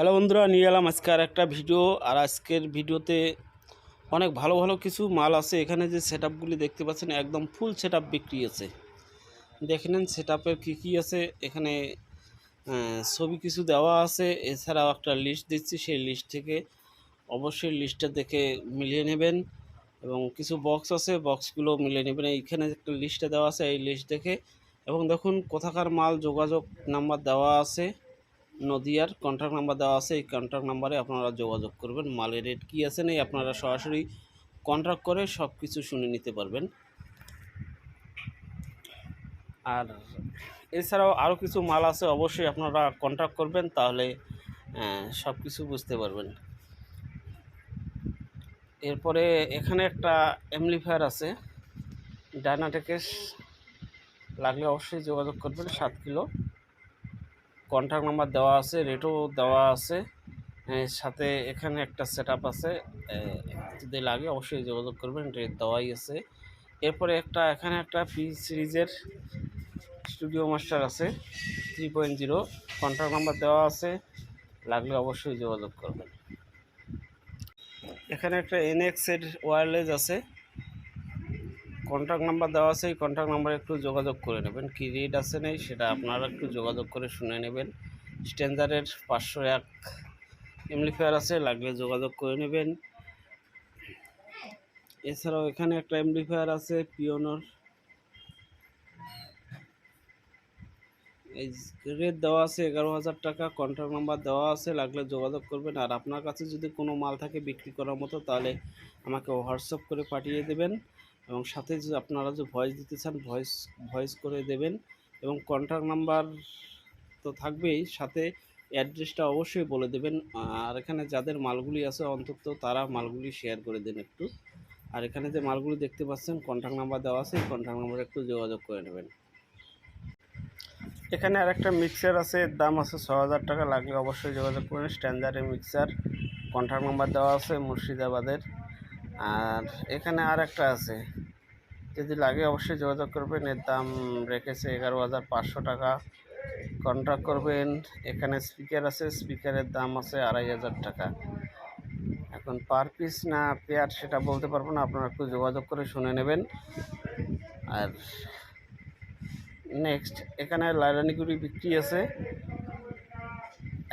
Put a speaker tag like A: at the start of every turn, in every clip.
A: Hello বন্ধুরা, নিয়ে এলাম আজকে আর একটা ভিডিও। আর আজকের ভিডিওতে অনেক ভালো ভালো কিছু মাল আছে। এখানে যে সেট দেখতে পাচ্ছেন, একদম ফুল সেট বিক্রি আছে। দেখে নেন সেট আপের কী কী আছে। এখানে ছবি কিছু দেওয়া আছে। এছাড়াও একটা লিস্ট দিচ্ছি। সেই লিস্ট থেকে অবশ্যই লিস্টটা দেখে মিলিয়ে নেবেন। এবং কিছু বক্স আছে বক্সগুলো মিলিয়ে নেবেন। এইখানে একটা লিস্টে দেওয়া আছে, এই লিস্ট দেখে। এবং দেখুন, কোথাকার মাল, যোগাযোগ নাম্বার দেওয়া আছে। নদিয়ার কন্ট্যাক্ট নাম্বার দেওয়া আছে। এই কন্ট্যাক্ট নাম্বারে আপনারা যোগাযোগ করবেন। মালের রেট কী আছে নেই, আপনারা সরাসরি কন্ট্রাক্ট করে সব কিছু শুনে নিতে পারবেন। আর এছাড়াও আরও কিছু মাল আছে, অবশ্যই আপনারা কন্ট্যাক্ট করবেন, তাহলে সব কিছু বুঝতে পারবেন। এরপরে এখানে একটা অ্যামলিফায়ার আছে। ডায়নাটেকের লাগলে অবশ্যই যোগাযোগ করবেন, সাত কিলো। কন্ট্যাক্ট নাম্বার দেওয়া আছে রেটও দেওয়া আছে। সাথে এখানে একটা সেট আছে। যদি লাগে অবশ্যই যোগাযোগ করবেন রেট দেওয়াই আছে। এরপরে একটা, এখানে একটা পি সিরিজের স্টুডিও মাস্টার আছে three point zero contact number দেওয়া আছে, লাগলে অবশ্যই যোগাযোগ করবেন। এখানে একটা এনএক্সের ওয়্যারলেস আছে। কন্ট্যাক্ট নাম্বার দেওয়া আছে, এই কন্ট্যাক্ট নাম্বারে একটু যোগাযোগ করে নেবেন। কী রেট আছে নেই সেটা আপনারা একটু যোগাযোগ করে শুনে নেবেন। স্ট্যান্ডার্ডের পাঁচশো এক এমলিফায়ার আছে, লাগলে যোগাযোগ করে নেবেন। এছাড়াও এখানে একটা এমপ্লিফায়ার আছে পিওনোর এই রেট দেওয়া আছে এগারো হাজার টাকা কন্ট্যাক্ট নাম্বার দেওয়া আছে, লাগলে যোগাযোগ করবেন। আর আপনার কাছে যদি কোনো মাল থাকে বিক্রি করার মতো, তাহলে আমাকে হোয়াটসঅ্যাপ করে পাঠিয়ে দেবেন। এবং সাথে যে আপনারা যে ভয়েস দিতে চান ভয়েস ভয়েস করে দেবেন এবং কন্ট্যাক্ট নাম্বার তো থাকবেই। সাথে অ্যাড্রেসটা অবশ্যই বলে দেবেন। আর এখানে যাদের মালগুলি আছে অন্তত তারা মালগুলি শেয়ার করে দেন একটু। আর এখানে যে মালগুলি দেখতে পাচ্ছেন কন্ট্যাক্ট নাম্বার দেওয়া আছে কন্ট্যাক্ট নাম্বারে একটু যোগাযোগ করে নেবেন। এখানে আর একটা মিক্সার আছে, এর দাম আছে ছ হাজার টাকা। লাগলে অবশ্যই যোগাযোগ করবেন স্ট্যান্ডার্ডের মিক্সার কন্ট্যাক্ট নাম্বার দেওয়া আছে মুর্শিদাবাদের। আর এখানে আর একটা আছে। যদি লাগে অবশ্যই যোগাযোগ করবেন। এর দাম রেখেছে এগারো হাজার পাঁচশো টাকা। কন্ট্যাক্ট করবেন। এখানে স্পিকার আছে। স্পিকারের দাম আছে আড়াই হাজার টাকা। এখন পার পিস না পেয়ার সেটা বলতে পারব না। আপনারা একটু যোগাযোগ করে শুনে নেবেন। আর নেক্সট এখানে লাইরানিগুড়ি বিক্রি আছে।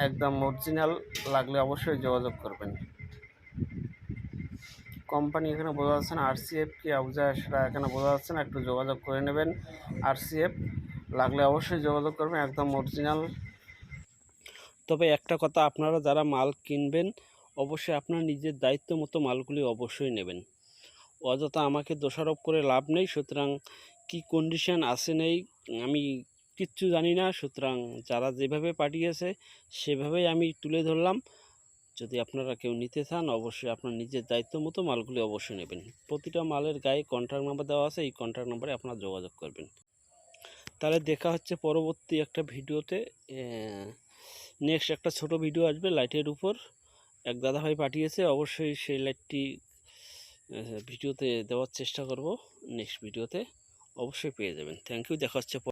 A: একদম অরিজিনাল লাগলে অবশ্যই যোগাযোগ করবেন। কোম্পানি এখানে বোঝা যাচ্ছে না আরসিএফ কি আবুজা সেটা এখানে বোঝা যাচ্ছে না, একটু যোগাযোগ করে নেবেন। আরসিএফ লাগলে অবশ্যই যোগাযোগ করবেন, একদম অরিজিনাল তবে একটা কথা, আপনারা যারা মাল কিনবেন, অবশ্যই আপনার নিজের দায়িত্ব মতো মালগুলি অবশ্যই নেবেন। অযথা আমাকে দোষারোপ করে লাভ নেই, সুতরাং কি কন্ডিশন আছে নেই, আমি কিচ্ছু জানি না। সুতরাং যারা যেভাবে পাঠিয়েছে, সেভাবেই আমি তুলে ধরলাম। যদি আপনারা কেউ নিতে চান, অবশ্যই আপনার নিজের দায়িত্ব মতো মালগুলি অবশ্যই নেবেন। প্রতিটা মালের গায়ে কন্ট্যাক্ট নাম্বার দেওয়া আছে, এই কন্ট্যাক্ট নাম্বারে আপনারা যোগাযোগ করবেন। তাহলে দেখা হচ্ছে পরবর্তী একটা ভিডিওতে। নেক্সট একটা ছোট ভিডিও আসবে লাইটের উপর। এক দাদাভাই পাঠিয়েছে, অবশ্যই সেই লাইটটি ভিডিওতে দেওয়ার চেষ্টা করব। নেক্সট ভিডিওতে অবশ্যই পেয়ে যাবেন। থ্যাংক ইউ দেখা হচ্ছে